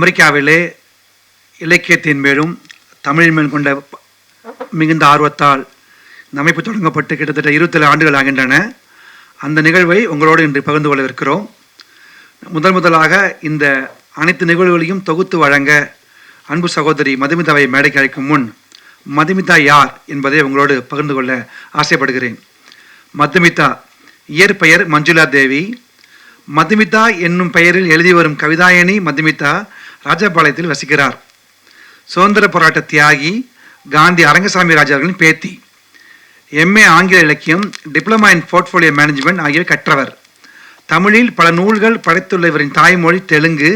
அமெரிக்காவிலே இலக்கியத்தின் மேலும் தமிழின் மேல் கொண்ட மிகுந்த ஆர்வத்தால் இந்த அமைப்பு தொடங்கப்பட்டு கிட்டத்தட்ட இருபத்தேழு ஆண்டுகள் ஆகின்றன. அந்த நிகழ்வை உங்களோடு இன்று பகிர்ந்து கொள்ளவிருக்கிறோம். முதன் முதலாக இந்த அனைத்து நிகழ்வுகளையும் தொகுத்து வழங்க அன்பு சகோதரி மதுமிதாவை மேடைக்கு அழைக்கும் முன் மதுமிதா யார் என்பதை உங்களோடு பகிர்ந்து கொள்ள ஆசைப்படுகிறேன். மதுமிதா இயற்பெயர் மஞ்சுளா தேவி. மதுமிதா என்னும் பெயரில் எழுதி வரும் கவிதாயணி மதுமிதா ராஜபாளையத்தில் வசிக்கிறார். சுதந்திர போராட்ட தியாகி காந்தி அரங்கசாமி ராஜா அவர்களின் பேத்தி. எம்ஏ ஆங்கில இலக்கியம் டிப்ளமா இன் போர்ட்ஃபோலியோ மேனேஜ்மெண்ட் ஆகியவை கற்றவர். தமிழில் பல நூல்கள் படைத்துள்ள இவரின் தாய்மொழி தெலுங்கு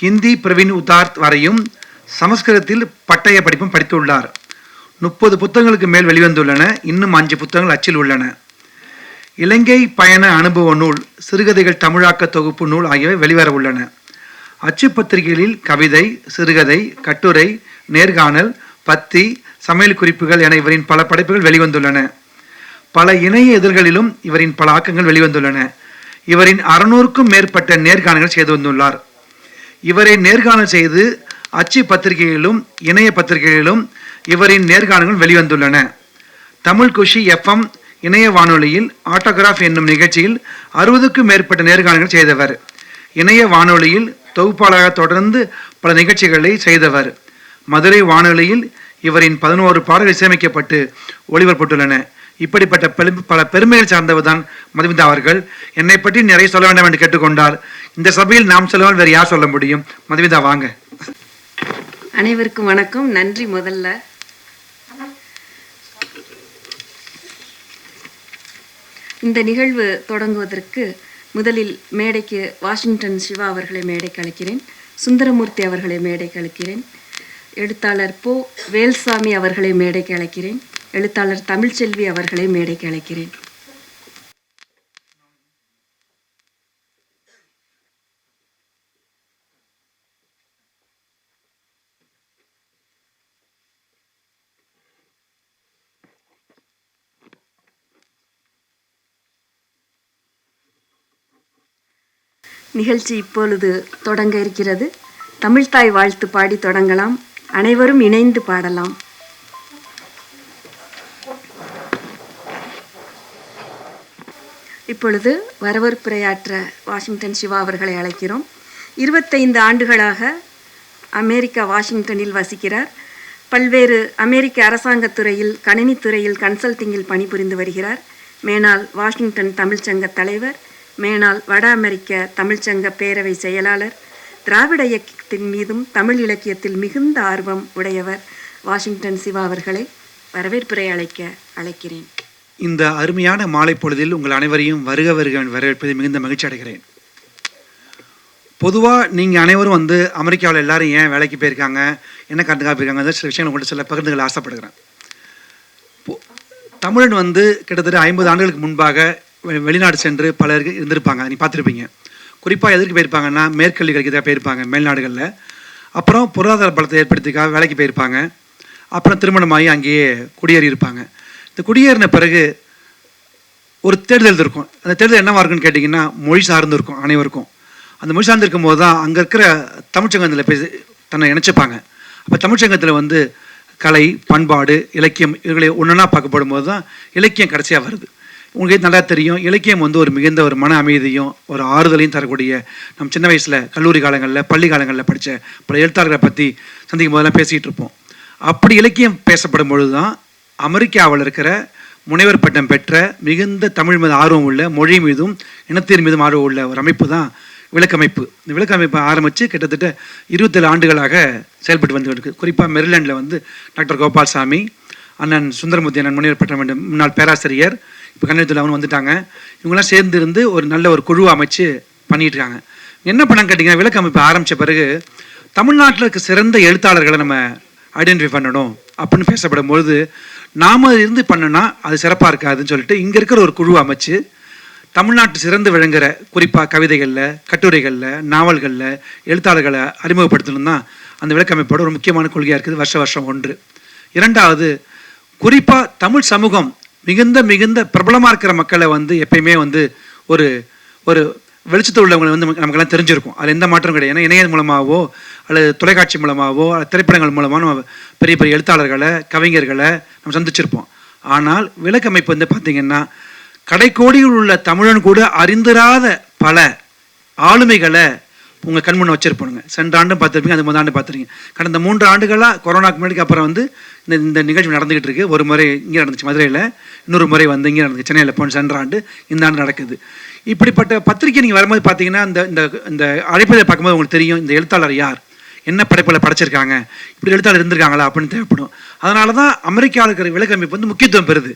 ஹிந்தி பிரவீன் உதார்த் வரையும் சமஸ்கிருதத்தில் பட்டய படிப்பும் படித்துள்ளார். முப்பது புத்தகங்களுக்கு மேல் வெளிவந்துள்ளன இன்னும் அஞ்சு புத்தகங்கள் அச்சில் உள்ளன. இலங்கை பயண அனுபவ நூல் சிறுகதைகள் தமிழாக்க தொகுப்பு நூல் ஆகியவை வெளிவர உள்ளன. அச்சு பத்திரிகைகளில் கவிதை சிறுகதை கட்டுரை நேர்காணல் பத்தி சமையல் குறிப்புகள் என இவரின் பல படைப்புகள் வெளிவந்துள்ளன. பல இணைய இதழ்களிலும் இவரின் பல ஆக்கங்கள் வெளிவந்துள்ளன. இவரின் அறுநூறுக்கும் மேற்பட்ட நேர்காணல்கள் செய்து வந்துள்ளார். இவரை நேர்காணல் செய்து அச்சு பத்திரிகைகளிலும் இணைய பத்திரிகைகளிலும் இவரின் நேர்காணல்கள் வெளிவந்துள்ளன. தமிழ் குஷி எஃப்எம் இணைய வானொலியில் ஆட்டோகிராஃப் என்னும் நிகழ்ச்சியில் அறுபதுக்கும் மேற்பட்ட நேர்காணல்கள் செய்தவர். இணைய வானொலியில் தொகுப்பாளராக தொடர்ந்து பல நிகழ்ச்சிகளை செய்தவர். மதுரை வானொலியில் இவரின் பதினோரு பாடல்கள் இசையமைக்கப்பட்டு ஒளிபரப்பட்டுள்ளன இப்படிப்பட்ட பெரும் பல பெருமைகள் சார்ந்தவர் தான் மதுமிதா அவர்கள். என்னை பற்றி நிறைய சொல்ல வேண்டாம் என்று கேட்டுக்கொண்டார். இந்த சபையில் நாம் சொல்லுவால் வேறு யார் சொல்ல முடியும்? மதுமிதா வாங்க. அனைவருக்கும் வணக்கம். நன்றி முதல்ல. இந்த நிகழ்வு தொடங்குவதற்கு முதலில் மேடைக்கு வாஷிங்டன் சிவா அவர்களை மேடைக்கு அழைக்கிறேன் சுந்தரமூர்த்தி அவர்களை மேடைக்கு அழைக்கிறேன் எழுத்தாளர் போ வேல்சாமி அவர்களை மேடைக்கு அழைக்கிறேன் எழுத்தாளர் தமிழ்ச்செல்வி அவர்களை மேடைக்கு அழைக்கிறேன். நிகழ்ச்சி இப்பொழுது தொடங்க இருக்கிறது. தமிழ்தாய் வாழ்த்து பாடி தொடங்கலாம். அனைவரும் இணைந்து பாடலாம். இப்பொழுது வரவேற்புரையாற்ற வாஷிங்டன் சிவா அவர்களை அழைக்கிறோம். இருபத்தைந்து ஆண்டுகளாக அமெரிக்கா வாஷிங்டனில் வசிக்கிறார். பல்வேறு அமெரிக்க அரசாங்கத் துறையில் கணினித்துறையில் கன்சல்டிங்கில் பணிபுரிந்து வருகிறார். மேனால் வாஷிங்டன் தமிழ்ச்சங்க தலைவர் மேனால் வட அமெரிக்க தமிழ்ச்சங்க பேரவை செயலாளர் திராவிட இயக்கத்தின் மீதும் தமிழ் இலக்கியத்தில் மிகுந்த ஆர்வம் உடையவர் வாஷிங்டன் சிவா அவர்களை வரவேற்புரை அழைக்க அழைக்கிறேன். இந்த அருமையான மாலை பொழுதில் உங்கள் அனைவரையும் வருக வருக என்று வரவேற்பதில் மிகுந்த மகிழ்ச்சி அடைகிறேன். பொதுவாக நீங்கள் அனைவரும் வந்து அமெரிக்காவில் எல்லாரும் ஏன் வேலைக்கு போயிருக்காங்க என்ன கருத்துக்காக போயிருக்காங்க சில விஷயங்கள் கொண்டு சில பகிர்ந்துகள் ஆசைப்படுகிறேன். தமிழன் வந்து கிட்டத்தட்ட ஐம்பது ஆண்டுகளுக்கு முன்பாக வெளிநாடு சென்று பலருக்கு இருந்திருப்பாங்க. நீ பார்த்துருப்பீங்க. குறிப்பாக எதற்கு போயிருப்பாங்கன்னா மேற்கல்வி கிடைக்கிறதா போயிருப்பாங்க மேல்நாடுகளில். அப்புறம் பொருளாதார பலத்தை ஏற்படுத்திக்காக வேலைக்கு போயிருப்பாங்க. அப்புறம் திருமணமாகி அங்கேயே குடியேறி இருப்பாங்க. இந்த குடியேறின பிறகு ஒரு தேடுதல் இருக்கும். அந்த தேடுதல் என்னவாக இருக்குன்னு கேட்டிங்கன்னா மொழி சார்ந்து இருக்கும் அனைவருக்கும். அந்த மொழி சார்ந்து இருக்கும்போது தான் அங்கே இருக்கிற தமிழ்ச்சங்கத்தில் பேசி தன்னை இணைச்சிப்பாங்க. அப்போ தமிழ்ச்சங்கத்தில் வந்து கலை பண்பாடு இலக்கியம் இவர்களை ஒன்றா பார்க்கப்படும் போது தான் இலக்கியம் கடைசியாக வருது. உங்களுக்கு நல்லா தெரியும் இலக்கியம் வந்து ஒரு மிகுந்த ஒரு மன அமைதியும் ஒரு ஆறுதலையும் தரக்கூடிய நம்ம சின்ன வயசில் கல்லூரி காலங்களில் பள்ளி காலங்களில் படித்த பல எழுத்தாளர்களை பற்றி சந்திக்கும் போதெல்லாம் பேசிகிட்டு இருப்போம். அப்படி இலக்கியம் பேசப்படும் பொழுது தான் அமெரிக்காவில் இருக்கிற முனைவர் பட்டம் பெற்ற மிகுந்த தமிழ் மீது ஆர்வம் உள்ள மொழி மீதும் இனத்தின் மீதும் ஆர்வம் உள்ள ஒரு அமைப்பு தான் விளக்கமைப்பு. இந்த விளக்கமைப்பை ஆரம்பித்து கிட்டத்தட்ட இருபத்தேழு ஆண்டுகளாக செயல்பட்டு வந்து இருக்கு. குறிப்பாக மெரிலாண்டில் வந்து டாக்டர் கோபால்சாமி அண்ணன் சுந்தரமூர்த்தி அண்ணன் முனைவர் பட்டம் பெற்ற முன்னாள் பேராசிரியர் இப்போ கண்ணெழுத்தில் அவனு வந்துட்டாங்க. இவங்கெல்லாம் சேர்ந்து இருந்து ஒரு நல்ல ஒரு குழு அமைச்சு பண்ணிகிட்டு இருக்காங்க என்ன பண்ணாங்க கேட்டிங்கன்னா விளக்கமைப்பு ஆரம்பித்த பிறகு தமிழ்நாட்டில் இருக்க சிறந்த எழுத்தாளர்களை நம்ம ஐடென்டிஃபை பண்ணணும் அப்படின்னு பேசப்படும் பொழுது நாம் இருந்து பண்ணனா அது சிறப்பாக இருக்காதுன்னு சொல்லிட்டு இங்கே இருக்கிற ஒரு குழு அமைச்சு தமிழ்நாட்டு சிறந்து விளங்குற குறிப்பாக கவிதைகளில் கட்டுரைகளில் நாவல்களில் எழுத்தாளர்களை அறிமுகப்படுத்தணும் தான் அந்த விளக்கமைப்போட ஒரு முக்கியமான கொள்கையாக இருக்குது வருஷ வருஷம் ஒன்று. இரண்டாவது குறிப்பாக தமிழ் சமூகம் மிகுந்த மிகுந்த பிரபலமாக இருக்கிற மக்களை வந்து எப்பயுமே வந்து ஒரு ஒரு வெளிச்சத்தில் உள்ளவங்களை வந்து நமக்கெல்லாம் தெரிஞ்சிருக்கும். அதில் எந்த மாற்றம் கிடையாது. ஏன்னா இணையம் மூலமாகவோ அல்லது தொலைக்காட்சி மூலமாகவோ திரைப்படங்கள் மூலமாக நம்ம பெரிய பெரிய எழுத்தாளர்களை கவிஞர்களை நம்ம சந்திச்சிருப்போம். ஆனால் விளக்கமைப்பு வந்து பார்த்திங்கன்னா கடைக்கோடியில் உள்ள தமிழன் கூட அறிந்திராத பல ஆளுமைகளை உங்கள் கண்முன்ன வச்சிருப்பானுங்க. சென்ற ஆண்டும் பார்த்துருப்பீங்க அது முதல் ஆண்டு பார்த்துருக்கீங்க. கடந்த மூன்று ஆண்டுகளாக கொரோனாக்கு முன்னாடிக்கு அப்புறம் வந்து இந்த இந்த நிகழ்ச்சி நடந்துகிட்டு இருக்கு. ஒரு முறை இங்கே நடந்துச்சு மதுரையில். இன்னொரு முறை வந்து இங்கே நடந்துச்சு சென்னையில் போன சென்ற ஆண்டு இந்த ஆண்டு நடக்குது. இப்படிப்பட்ட பத்திரிக்கை நீங்கள் வரும்போது பார்த்தீங்கன்னா இந்த இந்த இந்த அழைப்பதை பார்க்கும்போது உங்களுக்கு தெரியும் இந்த எழுத்தாளர் யார்? என்ன படைப்பில் படைச்சிருக்காங்க? இப்படி எழுத்தாளர் இருந்திருக்காங்களா அப்படின்னு தேவைப்படும். அதனால தான் அமெரிக்காவில் இருக்கிற விளக்கமைப்பு வந்து முக்கியத்துவம் பெறுது.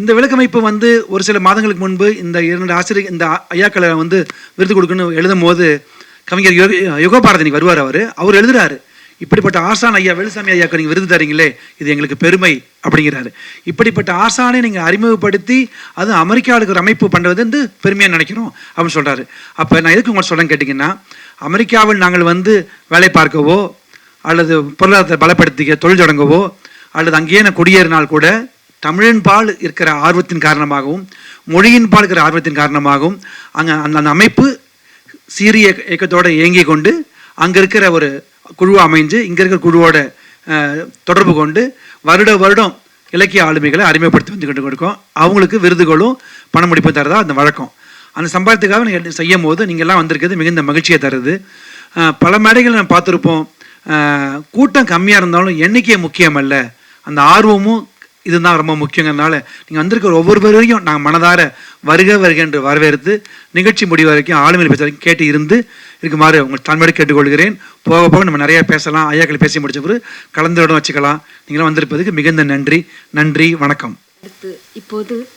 இந்த விளக்கமைப்பு வந்து ஒரு சில மாதங்களுக்கு முன்பு இந்த இரண்டு ஆசிரியர் இந்த ஐயாக்களை வந்து விருது கொடுக்குன்னு எழுதும் போது கவிஞர் யோக யுகபாரதி வருவார் அவர். அவர் எழுதுறாரு. இப்படிப்பட்ட ஆசான் ஐயா வேலுசாமி ஐயாக்கு நீங்கள் விருது தரீங்களே இது எங்களுக்கு பெருமை அப்படிங்கிறாரு. இப்படிப்பட்ட ஆசானை நீங்கள் அறிமுகப்படுத்தி அது அமெரிக்காவில் இருக்கிற அமைப்பு பண்ணுறது வந்து பெருமையாக நினைக்கிறோம் அப்படின்னு சொல்கிறாரு அப்போ நான் எதுக்கு உங்களை சொல்கிறேன் கேட்டிங்கன்னா அமெரிக்காவில் நாங்கள் வந்து வேலை பார்க்கவோ அல்லது பொருளாதாரத்தை பலப்படுத்திக்க தொழில் தொடங்கவோ அல்லது அங்கேயே நான் குடியேறினால் கூட தமிழின் பால் இருக்கிற ஆர்வத்தின் காரணமாகவும் மொழியின் பால் இருக்கிற ஆர்வத்தின் காரணமாகவும் அங்கே அந்த அந்த அமைப்பு சீரிய இயக்கத்தோடு இயங்கி கொண்டு அங்கே இருக்கிற ஒரு குழு அமைஞ்சு இங்கே இருக்கிற குழுவோட தொடர்பு கொண்டு வருட வருடம் இலக்கிய ஆளுமைகளை அறிமுகப்படுத்தி வந்து கொண்டு கொடுக்கும் அவங்களுக்கு விருதுகளும் பண முடிப்பு தரதா அந்த வழக்கம். அந்த சம்பாதத்துக்காக நீங்கள் செய்யும் போது நீங்கள்லாம் வந்திருக்கிறது மிகுந்த மகிழ்ச்சியை தருது. பல மேடைகளை நம்ம பார்த்துருப்போம். கூட்டம் கம்மியாக இருந்தாலும் எண்ணிக்கை முக்கியம் அல்ல அந்த ஆர்வமும் இதுதான் ரொம்ப முக்கியங்கிறதுனால நீங்கள் வந்திருக்கிற ஒவ்வொருவரையும் நாங்கள் மனதார வருக வருக என்று வரவேற்று நிகழ்ச்சி முடிவு வரைக்கும் ஆளுமையில் பேச வரைக்கும் கேட்டு இருந்து இருக்குமாறு உங்கள் தன்மையோடு கேட்டுக்கொள்கிறேன். போக போக நம்ம நிறையா பேசலாம் ஐயாக்கள் பேசி முடிச்ச பிறகு கலந்துரையாடலும் வச்சுக்கலாம். நீங்களாம் வந்திருப்பதுக்கு மிகுந்த நன்றி. நன்றி வணக்கம். அடுத்து இப்போது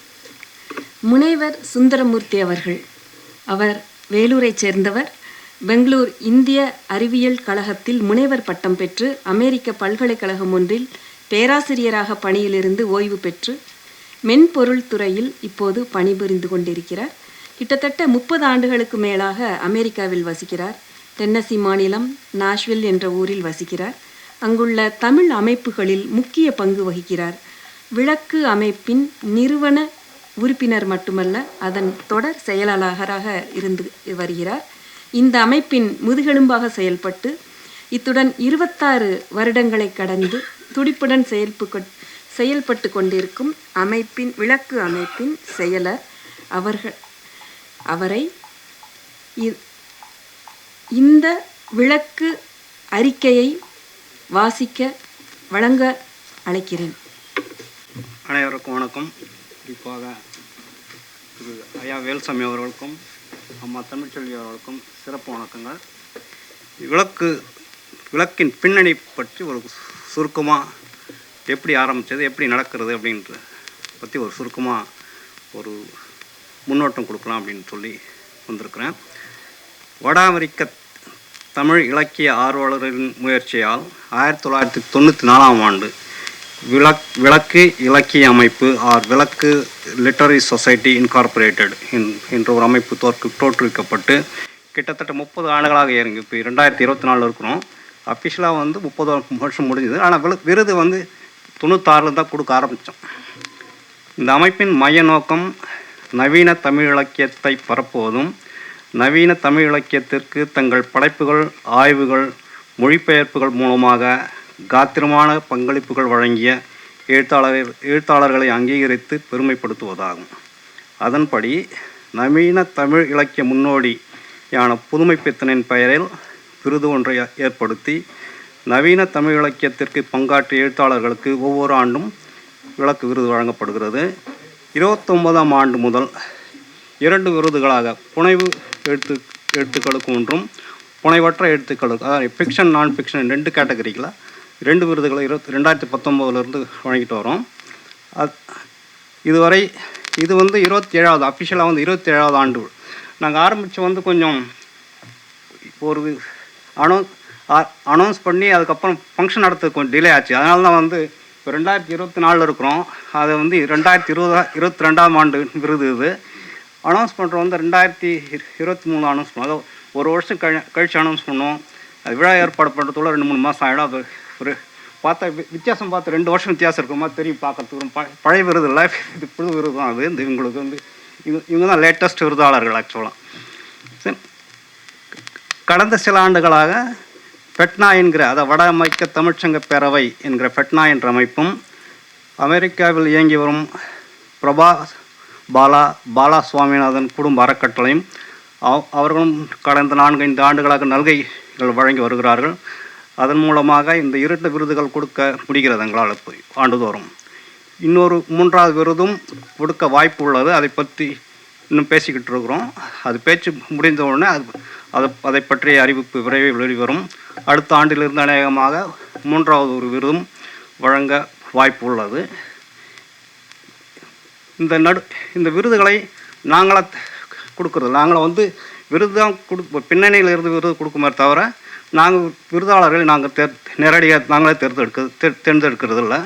முனைவர் சுந்தரமூர்த்தி அவர்கள். அவர் வேலூரைச் சேர்ந்தவர். பெங்களூர் இந்திய அறிவியல் கழகத்தில் முனைவர் பட்டம் பெற்று அமெரிக்க பல்கலைக்கழகம் ஒன்றில் பேராசிரியராக பணியிலிருந்து ஓய்வு பெற்று மென்பொருள் துறையில் இப்போது பணிபுரிந்து கொண்டிருக்கிறார் கிட்டத்தட்ட முப்பது ஆண்டுகளுக்கு மேலாக அமெரிக்காவில் வசிக்கிறார். டென்னசி மாநிலம் நாஷ்வில் என்ற ஊரில் வசிக்கிறார். அங்குள்ள தமிழ் அமைப்புகளில் முக்கிய பங்கு வகிக்கிறார். விளக்கு அமைப்பின் நிறுவன உறுப்பினர் மட்டுமல்ல அதன் தொடர் செயலாளராக இருந்து வருகிறார். இந்த அமைப்பின் முதுகெலும்பாக செயல்பட்டு இத்துடன் இருபத்தாறு வருடங்களை கடந்து துடிப்புடன் செயல்பு செயல்பட்டு கொண்டிருக்கும் அமைப்பின் விளக்கு அமைப்பின் செயலர் அவர்கள் அவரை இ- இந்த விளக்கு அறிக்கையை வாசிக்க வழங்க அழைக்கிறேன். அனைவருக்கும் வணக்கம். குறிப்பாக திரு ஐயா வேல்சாமி அவர்களுக்கும் அம்மா தமிழ்ச்செல்வி அவர்களுக்கும் சிறப்பு வணக்கங்கள். விளக்கு விளக்கின் பின்னணி பற்றி ஒரு சுருக்கமாக எப்படி ஆரம்பித்தது எப்படி நடக்கிறது அப்படின்ற பற்றி ஒரு சுருக்கமாக ஒரு முன்னோட்டம் கொடுக்கலாம் அப்படின்னு சொல்லி வந்திருக்கிறேன். வட அமெரிக்க தமிழ் இலக்கிய ஆர்வலரின் முயற்சியால் ஆயிரத்தி தொள்ளாயிரத்தி தொண்ணூற்றி நாலாம் ஆண்டு விளக் விளக்கு இலக்கிய அமைப்பு ஆர் விளக்கு லிட்டரரி சொசைட்டி இன்கார்பரேட்டட் என்ற ஒரு அமைப்பு தோற்கு தோற்றுவிக்கப்பட்டு கிட்டத்தட்ட முப்பது ஆண்டுகளாக இறங்கி இப்போ ரெண்டாயிரத்தி இருபத்தி நாலில் இருக்கிறோம். அஃபிஷியலாக வந்து முப்பது வருஷம் முடிஞ்சுது. ஆனால் விருது வந்து தொண்ணூத்தாறில் தான் கொடுக்க ஆரம்பித்தோம் இந்த அமைப்பின் மைய நோக்கம் நவீன தமிழ் இலக்கியத்தை பரப்புவதும் நவீன தமிழ் இலக்கியத்திற்கு தங்கள் படைப்புகள் ஆய்வுகள் மொழிபெயர்ப்புகள் மூலமாக காத்திரமான பங்களிப்புகள் வழங்கிய எழுத்தாளர் எழுத்தாளர்களை அங்கீகரித்து பெருமைப்படுத்துவதாகும். அதன்படி நவீன தமிழ் இலக்கிய முன்னோடியான புதுமை பித்தனின் பெயரில் விருது ஒன்றை ஏற்படுத்தி நவீன தமிழ் இலக்கியத்திற்கு பங்காற்றிய எழுத்தாளர்களுக்கு ஒவ்வொரு ஆண்டும் விளக்கு விருது வழங்கப்படுகிறது. இருபத்தொன்பதாம் ஆண்டு முதல் இரண்டு விருதுகளாக புனைவு எழுத்து எழுத்துக்களுக்கு ஒன்றும் புனைவற்ற எழுத்துக்களுக்கு அதாவது ஃபிக்ஷன் நான் ஃபிக்ஷன் ரெண்டு கேட்டகரிக்கில் ரெண்டு விருதுகளை இருபத்தி ரெண்டாயிரத்தி பத்தொம்போதுலேருந்து வழங்கிட்டு வரோம் அது இதுவரை இது வந்து இருபத்தி ஏழாவது அஃபிஷியலாக வந்து இருபத்தி ஏழாவது ஆண்டு. நாங்கள் ஆரம்பித்து வந்து கொஞ்சம் ஒரு அனௌன்ஸ் அனௌன்ஸ் பண்ணி அதுக்கப்புறம் ஃபங்க்ஷன் நடத்துறதுக்கு கொஞ்சம் டிலே ஆச்சு. அதனால தான் வந்து இப்போ ரெண்டாயிரத்தி இருபத்தி நாலில் இருக்கிறோம். அது வந்து ரெண்டாயிரத்தி இருபதா இருபத்தி ரெண்டாம் ஆண்டு விருது இது. அனௌன்ஸ் பண்ணுறோம் வந்து ரெண்டாயிரத்தி இருபத்தி மூணு அனௌன்ஸ் பண்ணுவோம் அதாவது ஒரு வருஷம் கழி கழிச்சு அனௌன்ஸ் பண்ணோம். அது விழா ஏற்பாடு பண்ணுறதுக்குள்ள ரெண்டு மூணு மாதம் ஆகிடும் அது ஒரு பார்த்தா வித்தியாசம் பார்த்து ரெண்டு வருஷம் வித்தியாசம் இருக்குமா தெரியும் பார்க்கறதுக்கு. ஒரு பழைய விருது இல்லை இது புது விருது தான் அது. இந்த இவங்களுக்கு வந்து இவங்க இவங்க தான் லேட்டஸ்ட் விருதாளர்கள் ஆக்சுவலாக சரி. கடந்த சில ஆண்டுகளாக பெட்னா என்கிற அதை வட அமெரிக்க தமிழ்ச்சங்க பேரவை என்கிற பெட்னா என்ற அமைப்பும் அமெரிக்காவில் இயங்கி வரும் பிரபா பாலா பாலா சுவாமிநாதன் குடும்ப அறக்கட்டளையும் அவர்களும் கடந்த நான்கு ஐந்து ஆண்டுகளாக நல்கைகள் வழங்கி வருகிறார்கள். அதன் மூலமாக இந்த இரண்டு விருதுகள் கொடுக்க முடிகிறது எங்களால் போய் ஆண்டுதோறும். இன்னொரு மூன்றாவது விருதும் கொடுக்க வாய்ப்பு உள்ளது. அதை பற்றி இன்னும் பேசிக்கிட்டு இருக்கிறோம். அது பேச்சு முடிந்த உடனே அது அதை அதை பற்றிய அறிவிப்பு விரைவில் வெளிவரும். அடுத்த ஆண்டிலிருந்து அநேகமாக மூன்றாவது ஒரு விருதும் வழங்க வாய்ப்பு உள்ளது இந்த நடு இந்த விருதுகளை நாங்களாக கொடுக்குறது. நாங்கள வந்து விருது தான் கொடு பின்னணியில் இருந்து விருது கொடுக்குமே தவிர நாங்கள் விருதாளர்களை நாங்கள் தேர் நேரடியாக நாங்களே தேர்ந்தெடுக்க தேர் தேர்ந்தெடுக்கிறது இல்லை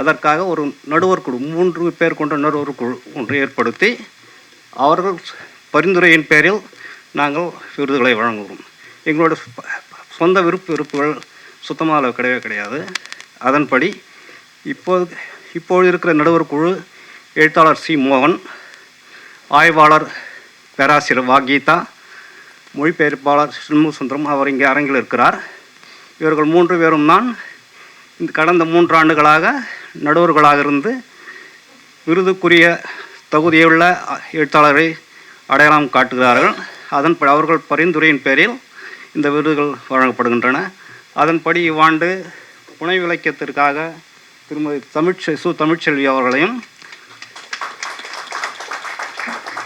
அதற்காக ஒரு நடுவர் குழு மூன்று பேர் கொண்ட நடுவர் குழு ஒன்று ஏற்படுத்தி அவர்கள் பரிந்துரையின் பேரில் நாங்கள் விருதுகளை வழங்குகிறோம். எங்களோட சொந்த விருப்பு விருப்புகள் சுத்தமாக கிடையவே கிடையாது. அதன்படி இப்போது இப்போது இருக்கிற நடுவர் குழு எழுத்தாளர் சி. மோகன் ஆய்வாளர் பேராசிரியர் வா கீதா மொழிபெயர்ப்பாளர் சுந்தரம் அவர் இங்கே அரங்கில் இருக்கிறார். இவர்கள் மூன்று பேரும் தான் இந்த கடந்த மூன்று ஆண்டுகளாக நடுவர்களாக இருந்து விருதுக்குரிய தகுதியுள்ள எழுத்தாளரை அடையாளம் காட்டுகிறார்கள். அதன்படி அவர்கள் பரிந்துரையின் பேரில் இந்த விருதுகள் வழங்கப்படுகின்றன. அதன்படி இவ்வாண்டு புனை விளக்கியத்திற்காக திருமதி தமிழ்ச்செ சு தமிழ்ச்செல்வி அவர்களையும்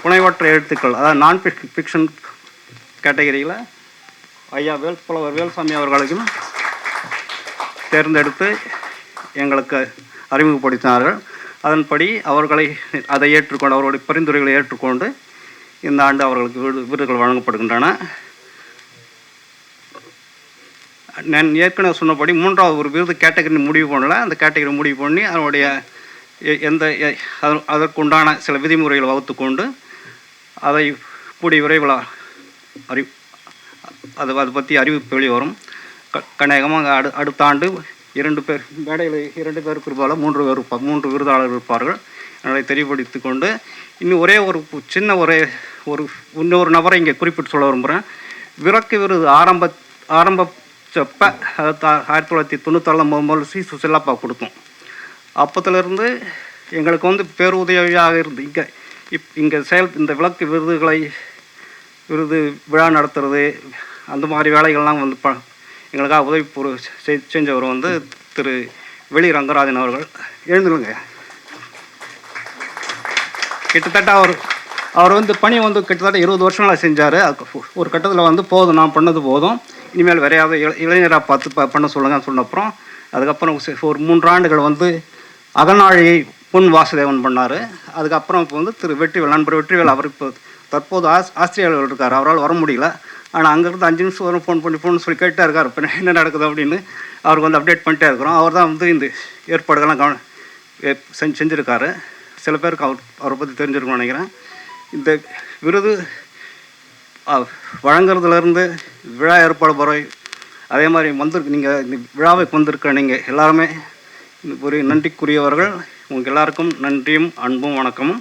புனைவற்ற எழுத்துக்கள் அதாவது நான் ஃபிக்ஷன் கேட்டகரியில் ஐயா வேல் புலவர் வேல்சாமி அவர்களையும் தேர்ந்தெடுத்து எங்களுக்கு அறிமுகப்படுத்தினார்கள். அதன்படி அவர்களை அதை ஏற்றுக்கொண்டு அவர்களுடைய பரிந்துரைகளை ஏற்றுக்கொண்டு இந்த ஆண்டு அவர்களுக்கு விருது விருதுகள் வழங்கப்படுகின்றன. நான் ஏற்கனவே சொன்னபடி மூன்றாவது ஒரு விருது கேட்டகரி முடிவு பண்ணல. அந்த கேட்டகரி முடிவு பண்ணி அதனுடைய எ- எந்த எ- அதற்குண்டான சில விதிமுறைகளை வகுத்து கொண்டு அதை கூடிய விரைவில் அறி அது அதை பற்றி அறிவிப்பு வெளிவரும். க கணேகமாக அடு அடுத்த ஆண்டு இரண்டு பேர் மேடையில் இரண்டு பேருக்கு இருப்பால் மூன்று பேர் மூன்று விருதாளர்கள் இருப்பார்கள். என்னை தெரியப்படுத்தி கொண்டு இன்னும் ஒரே ஒரு சின்ன ஒரே ஒரு இன்னொரு நபரை இங்கே குறிப்பிட்டு சொல்ல விரும்புகிறேன். விளக்கு விருது ஆரம்ப ஆரம்பிச்சப்ப ஆயிரத்தி தொள்ளாயிரத்தி தொண்ணூத்தாறில் முதல் சி சுசிலாப்பா கொடுத்தோம். அப்போத்துலேருந்து எங்களுக்கு வந்து பேருதவியாக இருந்து இங்கே இப் இங்கே செயல் இந்த விளக்கு விருதுகளை விருது விழா நடத்துறது அந்த மாதிரி வேலைகள்லாம் வந்து ப எங்களுக்காக உதவி பொரு செஞ்சவர் வந்து திரு வெளி ரங்கராஜன் அவர்கள். எழுந்துருங்க. கிட்டத்தட்ட அவர் அவர் வந்து பணி வந்து கிட்டத்தட்ட இருபது வருஷங்களாக செஞ்சார். ஒரு கட்டத்தில் வந்து போதும் நான் பண்ணது போதும். இனிமேல் வேறையாவது இள இளைஞராக பார்த்து ப பண்ண சொல்லுங்கன்னு சொன்ன அப்புறம். அதுக்கப்புறம் ஒரு மூன்று ஆண்டுகள் வந்து அகநாழியை பொன் வாசுதேவன் பண்ணார். அதுக்கப்புறம் இப்போ வந்து திரு வெற்றிவேல் நண்பர் வெற்றிவேல் அவர் இப்போ தற்போது ஆஸ் ஆஸ்திரேலியாவில் இருக்கார். அவரால் வர முடியல. ஆனால் அங்கேருந்து அஞ்சு நிமிஷம் வரும் ஃபோன் பண்ணி ஃபோன் சொல்லி கேட்டே இருக்கார். இப்போ என்ன நடக்குது அப்படின்னு அவருக்கு வந்து அப்டேட் பண்ணிட்டே இருக்கிறோம். அவர் தான் வந்து இந்த ஏற்பாடுகள்லாம் கவன செஞ்சு செஞ்சுருக்காரு. சில பேருக்கு அவர் அவரை பற்றி தெரிஞ்சிருக்கணும்னு நினைக்கிறேன். இந்த விருது வழங்குறதுலேருந்து விழா ஏற்பாடு வரை அதே மாதிரி வந்திருக்கு நீங்கள் இந்த விழாவுக்கு வந்திருக்க நீங்கள் எல்லாருமே ஒரு நன்றிக்குரியவர்கள். உங்களுக்கு எல்லாருக்கும் நன்றியும் அன்பும் வணக்கமும்.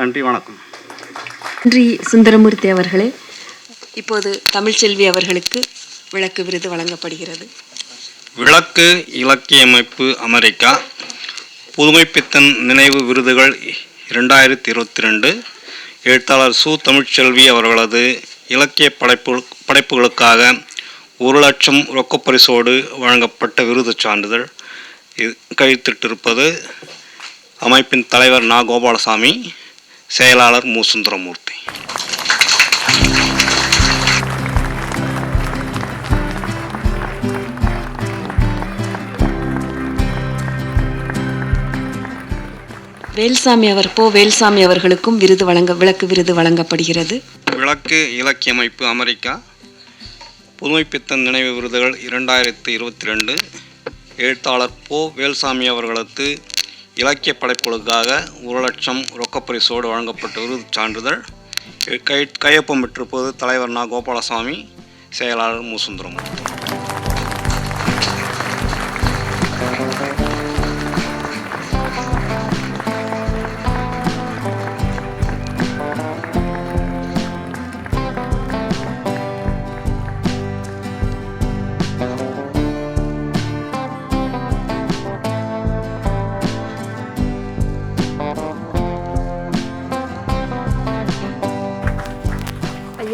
நன்றி வணக்கம். நன்றி சுந்தரமூர்த்தி அவர்களே. இப்போது தமிழ்ச்செல்வி அவர்களுக்கு விளக்கு விருது வழங்கப்படுகிறது. விளக்கு இலக்கியமைப்பு அமெரிக்கா. புதுமைப்பித்தன் நினைவு விருதுகள் இரண்டாயிரத்தி இருபத்தி ரெண்டு. எழுத்தாளர் சு. தமிழ்ச்செல்வி அவர்களது இலக்கிய படைப்பு படைப்புகளுக்காக ஒரு லட்சம் ரொக்கப்பரிசோடு வழங்கப்பட்ட விருதுச் சான்றிதழ் இது அமைப்பின் தலைவர் நா. கோபாலசாமி செயலாளர் மு. சுந்தரமூர்த்தி. வேல்சாமி அவர் போ வேல்சாமி அவர்களுக்கும் விருது வழங்க விளக்கு விருது வழங்கப்படுகிறது. விளக்கு இலக்கியமைப்பு அமெரிக்கா. புதுமைப்பித்தன் நினைவு விருதுகள் இரண்டாயிரத்து இருபத்தி ரெண்டு. எழுத்தாளர் போ வேல்சாமி அவர்களுக்கு இலக்கிய படைப்புகளுக்காக ஒரு லட்சம் ரொக்கப்பரிசோடு வழங்கப்பட்ட விருது சான்றிதழ். கை கையொப்பம் பெற்றிருப்பது தலைவர் நா. கோபாலசாமி செயலாளர் மு.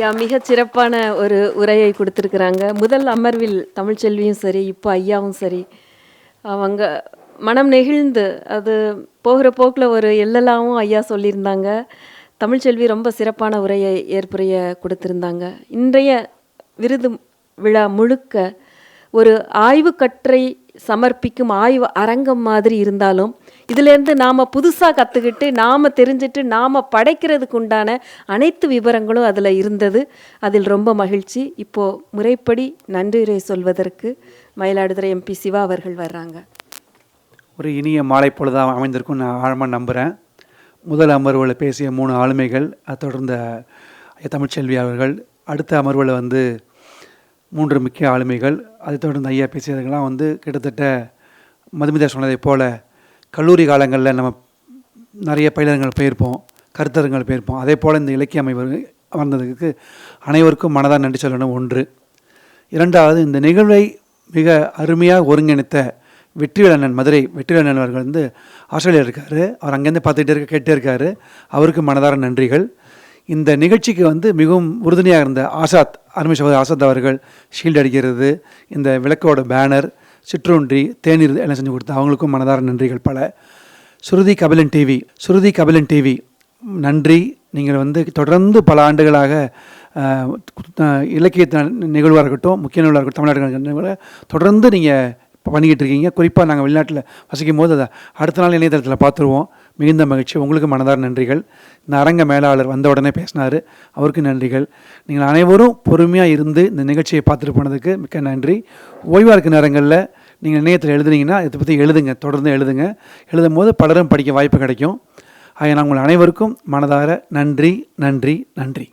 ஐயா மிக சிறப்பான ஒரு உரையை கொடுத்துருக்குறாங்க. முதல் அமர்வில் தமிழ்ச்செல்வியும் சரி இப்போ ஐயாவும் சரி அவங்க மனம் நெகிழ்ந்து அது போகிற போக்கில் ஒரு எல்லலாவும் ஐயா சொல்லியிருந்தாங்க. தமிழ்ச்செல்வி ரொம்ப சிறப்பான உரையை ஏற்புரைய கொடுத்துருந்தாங்க. இன்றைய விருது விழா முழுக்க ஒரு ஆய்வு கற்றை சமர்ப்பிக்கும் ஆய்வு அரங்கம் மாதிரி இருந்தாலும் இதுலேருந்து நாம் புதுசாக கற்றுக்கிட்டு நாம் தெரிஞ்சுட்டு நாம் படைக்கிறதுக்கு உண்டான அனைத்து விவரங்களும் அதில் இருந்தது. அதில் ரொம்ப மகிழ்ச்சி. இப்போது முறைப்படி நன்றியுரை சொல்வதற்கு மயிலாடுதுறை எம்பி சிவா அவர்கள் வர்றாங்க. ஒரு இனிய மாலை பொழுதாக அமைந்திருக்கும் நான் ஆழமாக நம்புகிறேன் முதல் அமர்வில் பேசிய மூணு ஆளுமைகள் அதை தொடர்ந்த தமிழ்ச்செல்வி அவர்கள் அடுத்த அமர்வில் வந்து மூன்று முக்கிய ஆளுமைகள் அதை தொடர்ந்து ஐயா பேசியதுக்கெல்லாம் வந்து கிட்டத்தட்ட மதுமிதா சொன்னதைப் போல் கல்லூரி காலங்களில் நம்ம நிறைய பயிலரங்கள் போயிருப்போம் கருத்தரங்கள் போயிருப்போம். அதே போல் இந்த இலக்கிய அமைவர் அமர்ந்ததுக்கு அனைவருக்கும் மனதாக நன்றி சொல்லணும். ஒன்று. இரண்டாவது இந்த நிகழ்வை மிக அருமையாக ஒருங்கிணைத்த வெற்றிவேலண்ணன் மதுரை வெற்றிவேலண்ணன் அவர்கள் வந்து ஆஸ்திரேலியா இருக்கார். அவர் அங்கேருந்து பார்த்துக்கிட்டே இருக்க கேட்டே இருக்கார். அவருக்கு மனதார நன்றிகள். இந்த நிகழ்ச்சிக்கு வந்து மிகவும் உறுதுணையாக இருந்த ஆசாத் அருமை சகோதரர் ஆசாத் அவர்கள் ஷீல்டு அடிக்கிறது. இந்த விளக்கோட பேனர் சிற்றுண்டி தேநீர் எல்லாம் செஞ்சு கொடுத்தேன் அவங்களுக்கும் மனதார நன்றிகள் பல. சுருதி கபிலன் டிவி சுருதி கபிலன் டிவி நன்றி. நீங்கள் வந்து தொடர்ந்து பல ஆண்டுகளாக அஹ், இலக்கிய நிகழ்வாக இருக்கட்டும் முக்கிய நிகழ்வாக இருக்கட்டும் தமிழ்நாடு தொடர்ந்து நீங்கள் பண்ணிக்கிட்டு இருக்கீங்க. குறிப்பாக நாங்கள் வெளிநாட்டில் வசிக்கும் போது அதை அடுத்த நாள் இணையதளத்தில் பார்த்துருவோம். மிகுந்த மகிழ்ச்சி. உங்களுக்கு மனதார நன்றிகள். இந்த அரங்க மேலாளர் வந்த உடனே பேசினார். அவருக்கு நன்றிகள். நீங்கள் அனைவரும் பொறுமையாக இருந்து இந்த நிகழ்ச்சியை பார்த்துட்டு போனதுக்கு மிக்க நன்றி. ஓய்வாக இருக்க நேரங்களில் நீங்கள் இணையத்தில் எழுதுனீங்கன்னா இதை பற்றி எழுதுங்க. தொடர்ந்து எழுதுங்க. எழுதும் போது பலரும் படிக்க வாய்ப்பு கிடைக்கும். ஆக நான் உங்கள் அனைவருக்கும் மனதார நன்றி நன்றி நன்றி.